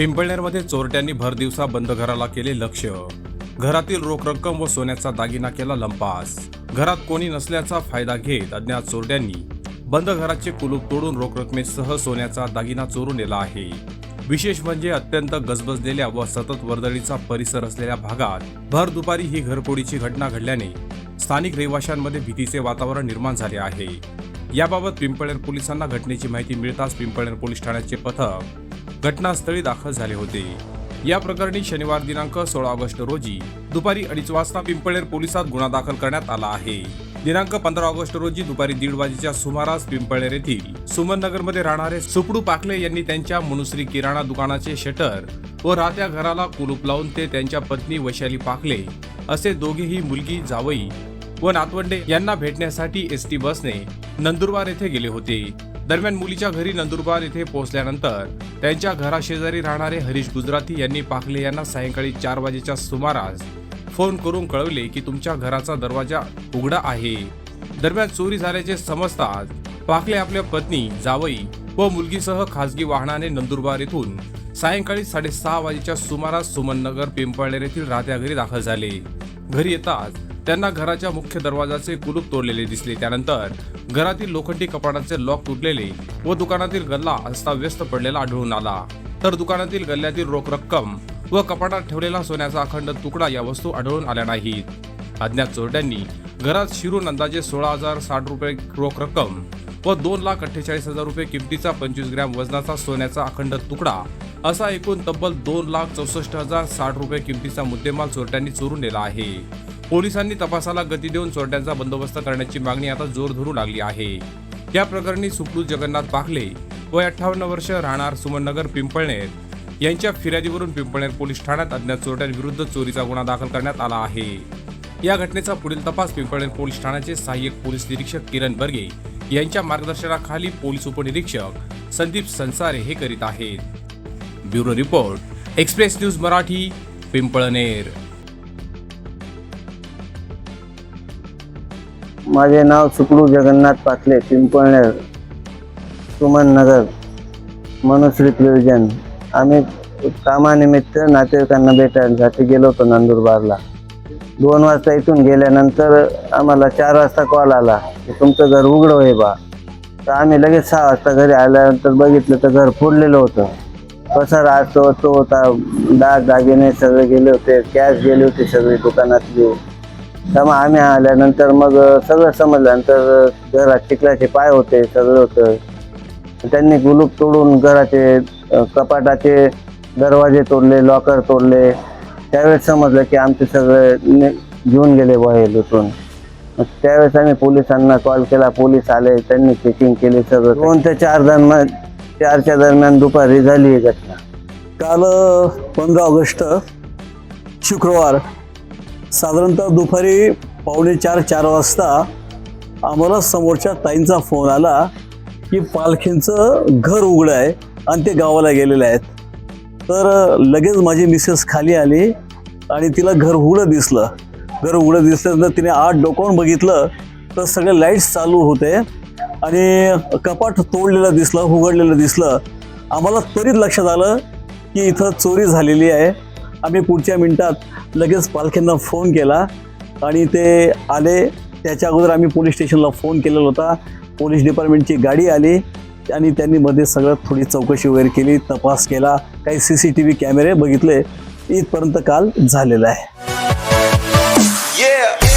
पिंपळनेरमध्ये चोरट्यांनी भरदिवसा बंद घराला केले लक्ष. घरातील रोख रक्कम व सोन्याचा दागिना केला लंपास. घरात कोणी नसल्याचा फायदा घेत अज्ञात चोरट्यांनी बंद घराचे कुलूप तोडून रोख रकमेसह सोन्याचा दागिना चोरून नेला आहे. विशेष म्हणजे अत्यंत गजबजलेल्या व सतत वर्दळीचा परिसर असलेल्या भागात भर दुपारी ही घरफोडीची घटना घडल्याने स्थानिक रहिवाशांमध्ये भीतीचे वातावरण निर्माण झाले आहे. याबाबत पिंपळनेर पोलिसांना घटनेची माहिती मिळताच पिंपळनेर पोलीस ठाण्याचे पथक घटनास्थळी दाखल झाले होते. या प्रकरणी शनिवार दिनांक सोळा ऑगस्ट रोजी दुपारी अडीच वाजता पिंपळेर पोलिसात गुन्हा दाखल करण्यात आला आहे. दिनांक पंधरा ऑगस्ट रोजी दुपारी दीड वाजेच्या सुमारास पिंपळेर येथील सुमन नगरमध्ये राहणारे सुपडू पाकले यांनी त्यांच्या मनुश्री किराणा दुकानाचे शटर व राहत्या घराला कुलूप लावून ते त्यांच्या पत्नी वैशाली पाकले असे दोघेही मुलगी जावई व नातवंडे यांना भेटण्यासाठी एस टी बसने नंदुरबार येथे गेले होते. दरम्यान मुलीच्या घरी नंदुरबार येथे पोहोचल्यानंतर त्यांच्या घराशेजारी राहणारे हरीश गुजराती यांनी पाखले यांना सायंकाळी चार वाजेच्या सुमारास फोन करून कळवले की तुमच्या घराचा दरवाजा उघडा आहे. दरम्यान चोरी झाल्याचे समजताच पाखले आपल्या पत्नी जावई व मुलगीसह खासगी वाहनाने नंदुरबार येथून सायंकाळी साडेसहा वाजेच्या सुमारास सुमननगर पिंपळनेर येथील राहत्या घरी दाखल झाले. घरी येताच त्यांना घराच्या मुख्य दरवाजाचे कुलूप तोडलेले दिसले. त्यानंतर घरातील लोखंडी कपाटाचे लॉक तुटलेले व दुकानातील गल्ला अस्ताव्यस्त पडलेला आढळून आला. तर दुकानातील गल्ल्यातील रोख रक्कम व कपाटात ठेवलेला सोन्याचा अखंड तुकडा या वस्तू आढळून आल्या नाहीत. अज्ञात चोरट्यांनी घरात शिरून अंदाजे सोळा हजार साठ रुपये रोख रक्कम व दोन लाख अठ्ठेचाळीस हजार रुपये किमतीचा पंचवीस ग्रॅम वजनाचा सोन्याचा अखंड तुकडा असा एकूण तब्बल दोन लाख चौसष्ट हजार साठ रुपये किमतीचा मुद्देमाल चोरट्यांनी चोरून नेला आहे. पोलिसांनी तपासाला गती देऊन चोरट्यांचा बंदोबस्त करण्याची मागणी आता जोर धरू लागली आहे. या प्रकरणी सुखलू जगन्नाथ पाखले व अठ्ठावन्न वर्ष राहणार सुमननगर पिंपळनेर. यांच्या फिर्यादीवरून पिंपळनेर पोलीस ठाण्यात अज्ञात चोरट्यांविरुद्ध चोरीचा गुन्हा दाखल करण्यात आला आहे. या घटनेचा पुढील तपास पिंपळनेर पोलीस ठाण्याचे सहाय्यक पोलीस निरीक्षक किरण बर्गे यांच्या मार्गदर्शनाखाली पोलीस उपनिरीक्षक संदीप संसारे हे करीत आहेत. Bureau report express news Marathi Pimpalner. माझे नाव सुकडू जगन्नाथ पाटले पिंपळनेर सुमन नगर मनुश्री प्रिव्हिजन आम्ही कामानिमित्त नातेवाईकांना भेटायसाठी गेलो होतो नंदुरबारला. दोन वाजता इथून गेल्यानंतर आम्हाला चार वाजता कॉल आला की तुमचं घर उघडं आहे बा. तर आम्ही लगेच सहा वाजता घरी आल्यानंतर बघितलं तर घर फोडलेलं होतं. कसं राहतो तो होता. डाग दागिने सगळे गेले होते कॅश गेले होते सगळी दुकानातली. त्यामुळे आम्ही आल्यानंतर मग सगळं समजल्यानंतर घरात चिखलाचे पाय होते सगळं होतं. त्यांनी गुलूप तोडून घराचे कपाटाचे दरवाजे तोडले लॉकर तोडले. त्यावेळेस समजलं की आमचे सगळे घेऊन गेले बाहेर लुटून त्यावेळेस आम्ही पोलिसांना कॉल केला. पोलीस आले त्यांनी चेकिंग केली सगळं. दोन ते चार दरम्यान चारच्या दरम्यान दुपारी झाली ही घटना. काल पंधरा ऑगस्ट शुक्रवार साधारणतः दुपारी पावणे चार चार वाजता आम्हाला समोरच्या ताईंचा फोन आला की पालखींचं घर उघडं आहे आणि ते गावाला गेलेले आहेत. तर लगेच माझी मिसेस खाली आली आणि तिला घर उघडं दिसलं. घर उघडं दिसल्यानंतर तिने आत डोकावून बघितलं तर सगळे लाईट्स चालू होते आणि कपाट तोडलेलं दिसलं उघडलेलं दिसलं. आम्हाला त्वरित लक्षात आलं की इथं चोरी झालेली आहे. आम्ही पुढच्या मिनिटात लगेच पालख्यांना फोन केला. आणि ते आले. त्याच्या अगोदर आम्ही पोलीस स्टेशनला फोन केलेला होता. पोलीस डिपार्टमेंटची गाडी आली. आणि त्यांनी मध्ये सगळं थोडी चौकशी वगैरे केली तपास केला. काही सी सी टी व्ही कॅमेरे बघितले. इथपर्यंत काल झालेलं आहे. Yeah.